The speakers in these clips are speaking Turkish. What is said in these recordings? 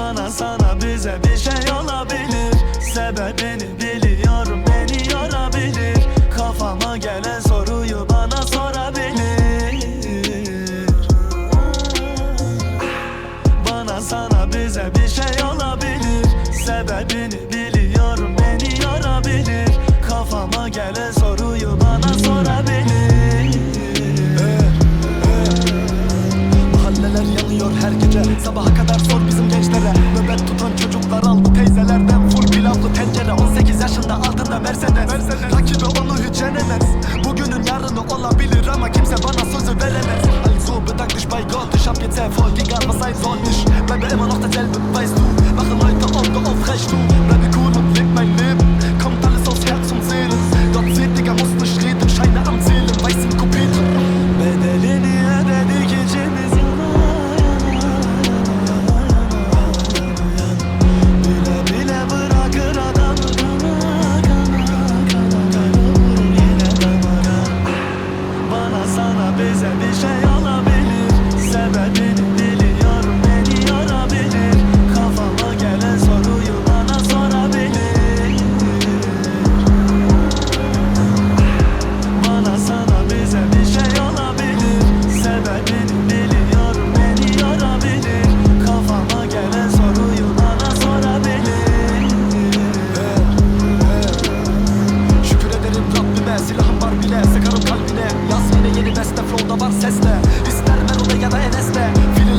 Bana sana bize bir şey olabilir. Sebebini bize bir şey olabilir. Sebebini biliyorum beni yorabilir. Kafama gelen soruyu bana sorabilir. Mahalleler yanıyor her gece. Sabaha kadar sor bizim gençlere. Nöbet tutan çocuklar aldı teyzelerden. Full pilavlı tencere. 18 yaşında altında Mercedes, Rakibi onu hiç yenemez. Bugünün yarını olabilir ama kimse bana sözü veremez. Also bedank dich bei Gott Ich hab jetzt Erfolg, egal was sein soll Ich silahım var bile Sıkarım kalbine. Yaz yine yeni beste flow'da var sesle. İster Mero'da ya da Enes'te Viele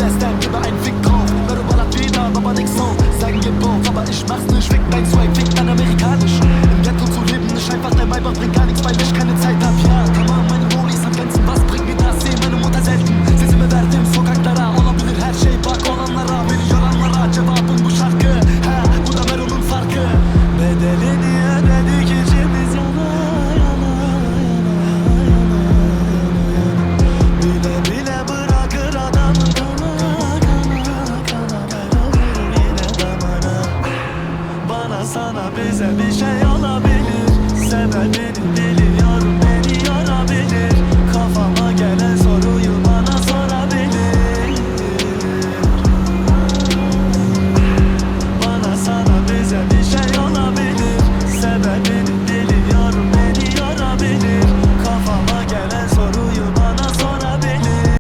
sana bize bir şey olabilir. Sebebini biliyorum beni yorabilir